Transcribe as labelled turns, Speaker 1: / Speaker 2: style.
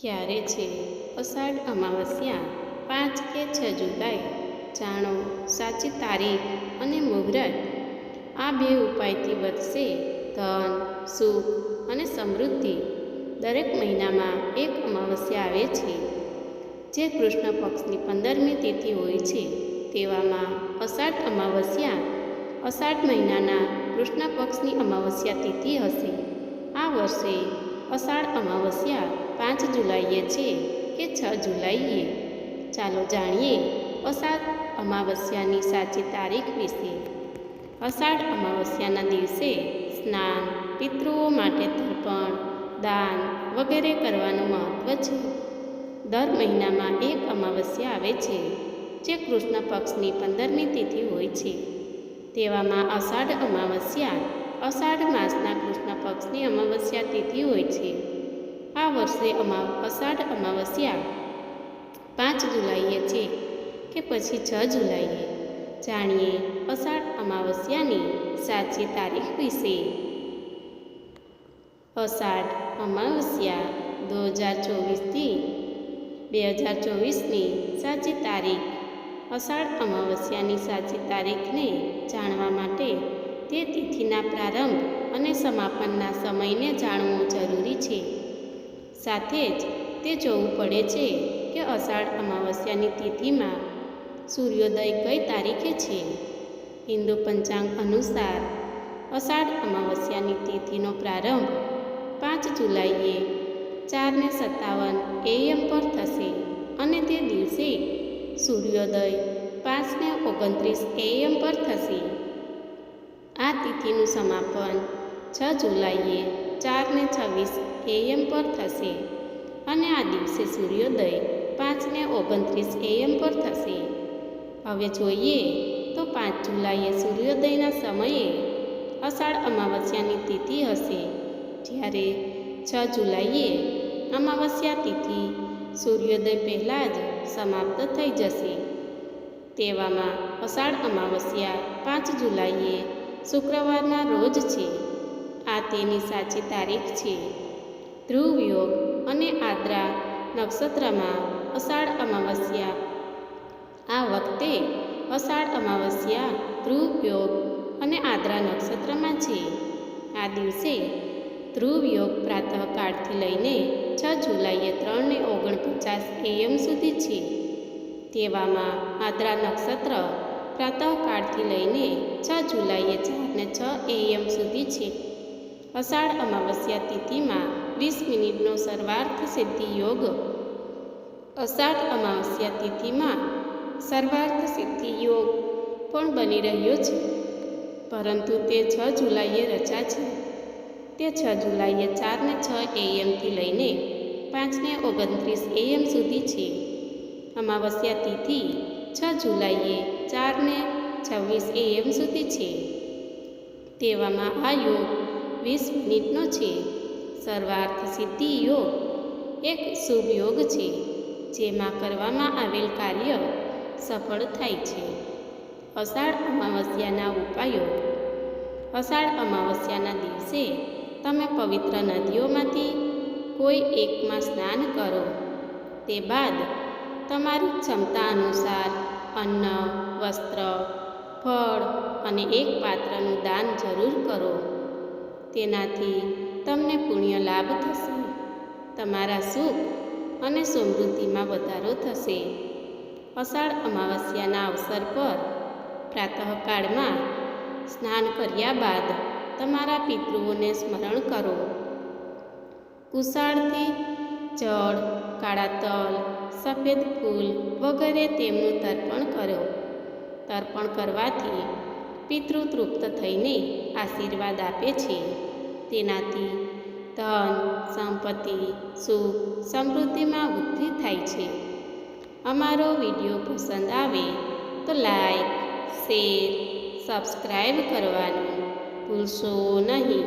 Speaker 1: ક્યારે છે? અષાઢ અમાવસ્યા, પાંચ કે છ જુલાઈ, જાણો, સાચી તારીખ અને મુહૂર્ત. આ બે ઉપાયથી વધશે ધન, સુખ અને સમૃદ્ધિ. દરેક મહિનામાં એક અમાવસ્યા આવે છે. જે કૃષ્ણ પક્ષની પંદરમી તિથિ હોય છે, તેવામાં અષાઢ અમાવસ્યા. અષાઢ મહિનાના કૃષ્ણ પક્ષની અમાવસ્યા તિથિ હશે. આ વર્ષે અષાઢ અમાવસ્યા પાંચ જુલાઈએ છે કે છ જુલાઈએ. ચાલો જાણીએ અષાઢ અમાવસ્યાની સાચી તારીખ વિશે. અષાઢ અમાવસ્યાના દિવસે સ્નાન, પિતૃઓ માટે તર્પણ, દાન વગેરે કરવાનું મહત્ત્વ છે. દર મહિનામાં એક અમાવસ્યા આવે છે, જે કૃષ્ણ પક્ષની પંદરમી તિથિ હોય છે. તેવામાં અષાઢ અમાવસ્યા અષાઢ માસના કૃષ્ણ પક્ષની અમાવસ્યા તિથિ હોય છે. આ વર્ષે અમા, અષાઢ અમાવસ્યા પાંચ જુલાઈએ છે કે પછી છ જુલાઈએ. જાણીએ અષાઢ અમાવસ્યાની સાચી તારીખ વિશે. અષાઢ અમાવસ્યા દો હજાર ચોવીસથી બે હજાર ચોવીસની સાચી તારીખ. અષાઢ અમાવસ્યાની સાચી તારીખને જાણવા માટે તે તિથિના પ્રારંભ અને સમાપનના સમયને જાણવું જરૂરી છે. સાથે જ તે જોવું પડે છે કે અષાઢ અમાવસ્યાની તિથિમાં સૂર્યોદય કઈ તારીખે છે? હિન્દુ પંચાંગ અનુસાર અષાઢ અમાવસ્યાની તિથિનો પ્રારંભ પાંચ જુલાઈએ ચારને સત્તાવન એએમ પર થશે અને તે દિવસે સૂર્યોદય પાંચને ઓગણત્રીસ એએમ પર થશે. આ તિથિનું સમાપન છ જુલાઈએ ચારને છવ્વીસ એએમ પર થશે અને આ દિવસે સૂર્યોદય પાંચને ઓગણત્રીસ એએમ પર થશે. હવે જોઈએ તો પાંચ જુલાઈએ સૂર્યોદયના સમયે અષાઢ અમાવસ્યાની તિથિ હશે. જ્યારે છ જુલાઈએ અમાવસ્યા તિથિ સૂર્યોદય પહેલાં જ સમાપ્ત થઈ જશે. તેવામાં અષાઢ અમાવસ્યા પાંચ જુલાઈએ શુક્રવારના રોજ છે. આ તેની સાચી તારીખ છે. ધ્રુવ યોગ અને આદ્રા નક્ષત્રમાં અષાઢ અમાવસ્યા. આ વખતે અષાઢ અમાવસ્યા ધ્રુવ યોગ અને આદ્રા નક્ષત્રમાં છે. આ દિવસે ધ્રુવ યોગ પ્રાતઃકાળથી લઈને છ જુલાઈએ ત્રણને ઓગણપચાસ એએમ સુધી છે. તેવામાં આદ્રા નક્ષત્ર પ્રાતઃકાળથી લઈને છ જુલાઈએ ચારને છ એએમ સુધી છે. અષાઢ અમાવસ્યા તિથિમાં વીસ મિનિટનો સર્વાર્થ સિદ્ધિ યોગ. અષાઢ અમાવસ્યા તિથિમાં સર્વાર્થ સિદ્ધિ યોગ પણ બની રહ્યો છે. પરંતુ તે છ જુલાઈએ રચાશે તે છ જુલાઈએ ચારને છ એએમથી લઈને પાંચને ઓગણત્રીસ એએમ સુધી છે. અમાવસ્યા તિથિ છ જુલાઈએ ચારને છવ્વીસ એએમ સુધી છે. તેવામાં આ યોગ વીસ મિનિટનો છે. સર્વાર્થ સિદ્ધિ યોગ એક શુભ યોગ છે, જેમાં કરવામાં આવેલ કાર્ય સફળ થાય છે. અષાઢ અમાવસ્યાના ઉપાયો. અષાઢ અમાવસ્યાના દિવસે તમે પવિત્ર નદીઓમાંથી કોઈ એકમાં સ્નાન કરો. તે બાદ તમારી ક્ષમતા અનુસાર અન્ન, વસ્ત્ર, ફળ અને એક પાત્રનું દાન જરૂર કરો. તેનાથી તમને પુણ્ય લાભ થશે. તમારા સુખ અને સમૃદ્ધિમાં વધારો થશે. અષાઢ અમાવસ્યાના અવસર પર પ્રાતઃકાળમાં સ્નાન કર્યા બાદ તમારા પિતૃઓને સ્મરણ કરો. કુશાળથી જળ કાળા તલ, સફેદ ફૂલ વગેરે તેમનું તર્પણ કરો તર્પણ કરવાથી પિતૃ તૃપ્ત થઈને આશીર્વાદ આપે છે. તેનાથી ધન, સંપત્તિ, સુખ, સમૃદ્ધિમાં વૃદ્ધિ થાય છે. અમારો વીડિયો પસંદ આવે તો લાઈક, શેર સબસ્ક્રાઈબ કરવાનું ભૂલશો નહીં.